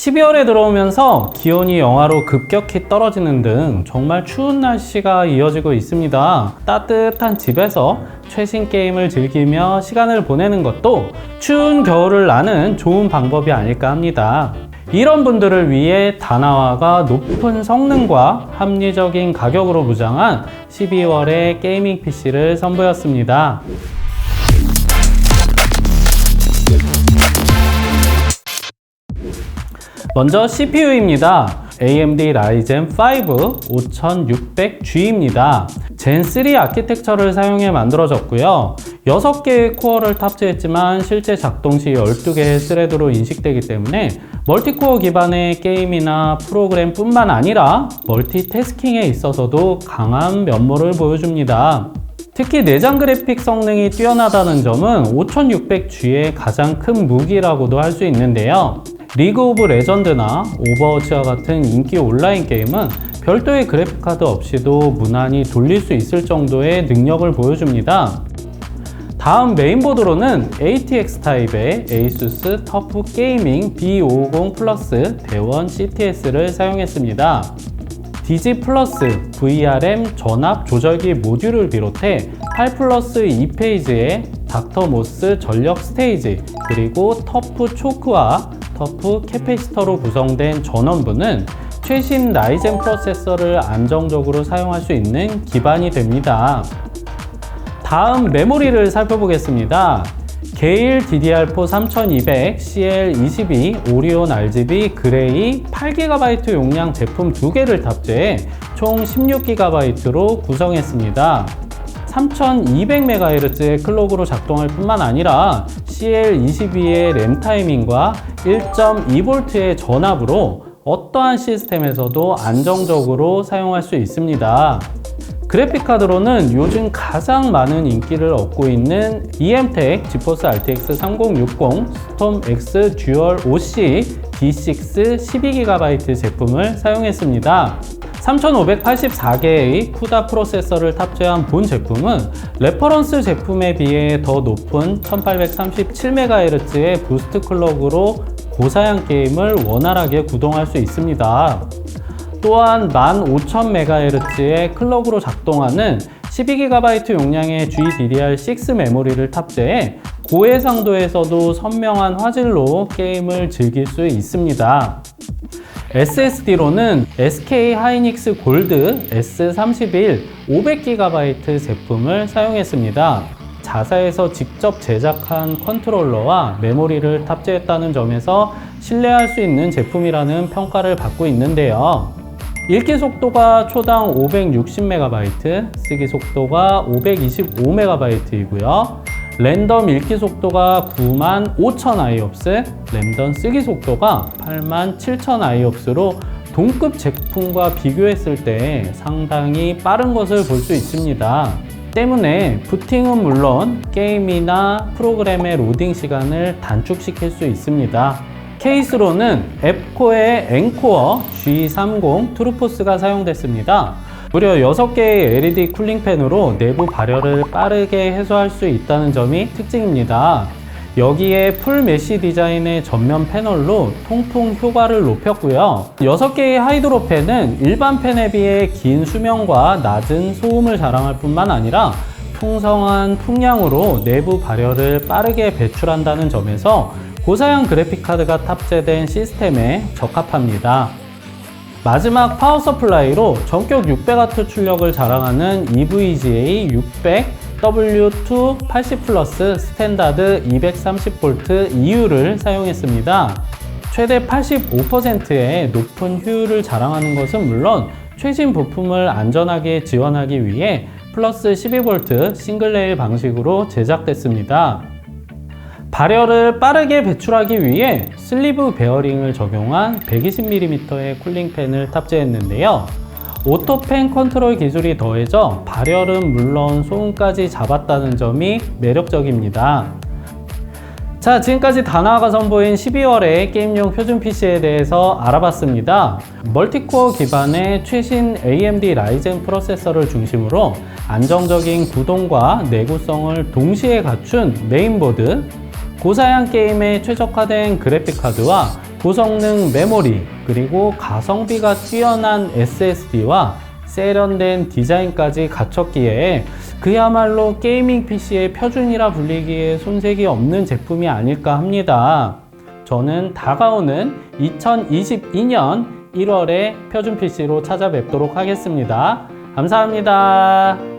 12월에 들어오면서 기온이 영하로 급격히 떨어지는 등 정말 추운 날씨가 이어지고 있습니다. 따뜻한 집에서 최신 게임을 즐기며 시간을 보내는 것도 추운 겨울을 나는 좋은 방법이 아닐까 합니다. 이런 분들을 위해 다나와가 높은 성능과 합리적인 가격으로 무장한 12월의 게이밍 PC를 선보였습니다. 먼저 CPU입니다. AMD Ryzen 5 5600G입니다. 젠3 아키텍처를 사용해 만들어졌고요. 6개의 코어를 탑재했지만 실제 작동 시 12개의 스레드로 인식되기 때문에 멀티코어 기반의 게임이나 프로그램 뿐만 아니라 멀티태스킹에 있어서도 강한 면모를 보여줍니다. 특히 내장 그래픽 성능이 뛰어나다는 점은 5600G의 가장 큰 무기라고도 할 수 있는데요. 리그 오브 레전드나 오버워치와 같은 인기 온라인 게임은 별도의 그래픽카드 없이도 무난히 돌릴 수 있을 정도의 능력을 보여줍니다. 다음 메인보드로는 ATX 타입의 ASUS 터프 게이밍 B550 플러스 대원 CTS를 사용했습니다. 디지 플러스 VRM 전압 조절기 모듈을 비롯해 8 플러스 2페이지의 닥터 모스 전력 스테이지 그리고 터프 초크와 터프 캐패시터로 구성된 전원부는 최신 라이젠 프로세서를 안정적으로 사용할 수 있는 기반이 됩니다. 다음 메모리를 살펴보겠습니다. 게일 DDR4 3200 CL22 오리온 RGB 그레이 8GB 용량 제품 2개를 탑재해 총 16GB로 구성했습니다. 3200MHz의 클록으로 작동할 뿐만 아니라 CL22의 램 타이밍과 1.2V의 전압으로 어떠한 시스템에서도 안정적으로 사용할 수 있습니다. 그래픽카드로는 요즘 가장 많은 인기를 얻고 있는 EMTEC 지포스 RTX 3060 스톰 X 듀얼 OC D6 12GB 제품을 사용했습니다. 3584개의 쿠다 프로세서를 탑재한 본 제품은 레퍼런스 제품에 비해 더 높은 1837MHz의 부스트 클럭으로 고사양 게임을 원활하게 구동할 수 있습니다. 또한 15000MHz의 클럭으로 작동하는 12GB 용량의 GDDR6 메모리를 탑재해 고해상도에서도 선명한 화질로 게임을 즐길 수 있습니다. SSD로는 SK 하이닉스 골드 S31 500GB 제품을 사용했습니다. 자사에서 직접 제작한 컨트롤러와 메모리를 탑재했다는 점에서 신뢰할 수 있는 제품이라는 평가를 받고 있는데요. 읽기 속도가 초당 560MB, 쓰기 속도가 525MB이고요. 랜덤 읽기 속도가 95,000IOPS, 랜덤 쓰기 속도가 87,000IOPS로 동급 제품과 비교했을 때 상당히 빠른 것을 볼 수 있습니다. 때문에 부팅은 물론 게임이나 프로그램의 로딩 시간을 단축시킬 수 있습니다. 케이스로는 앱코의 엔코어 G30 트루포스가 사용됐습니다. 무려 6개의 LED 쿨링팬으로 내부 발열을 빠르게 해소할 수 있다는 점이 특징입니다. 여기에 풀 메쉬 디자인의 전면 패널로 통풍 효과를 높였고요. 6개의 하이드로 팬은 일반 팬에 비해 긴 수명과 낮은 소음을 자랑할 뿐만 아니라 풍성한 풍량으로 내부 발열을 빠르게 배출한다는 점에서 고사양 그래픽카드가 탑재된 시스템에 적합합니다. 마지막 파워 서플라이로 전격 600W 출력을 자랑하는 EVGA 600 W2 80 플러스 스탠다드 230V EU를 사용했습니다. 최대 85%의 높은 효율을 자랑하는 것은 물론 최신 부품을 안전하게 지원하기 위해 플러스 12V 싱글 레일 방식으로 제작됐습니다. 발열을 빠르게 배출하기 위해 슬리브 베어링을 적용한 120mm의 쿨링팬을 탑재했는데요. 오토팬 컨트롤 기술이 더해져 발열은 물론 소음까지 잡았다는 점이 매력적입니다. 자, 지금까지 다나와가 선보인 12월의 게임용 표준 PC에 대해서 알아봤습니다. 멀티코어 기반의 최신 AMD 라이젠 프로세서를 중심으로 안정적인 구동과 내구성을 동시에 갖춘 메인보드, 고사양 게임에 최적화된 그래픽 카드와 고성능 메모리, 그리고 가성비가 뛰어난 SSD와 세련된 디자인까지 갖췄기에 그야말로 게이밍 PC의 표준이라 불리기에 손색이 없는 제품이 아닐까 합니다. 저는 다가오는 2022년 1월에 표준 PC로 찾아뵙도록 하겠습니다. 감사합니다.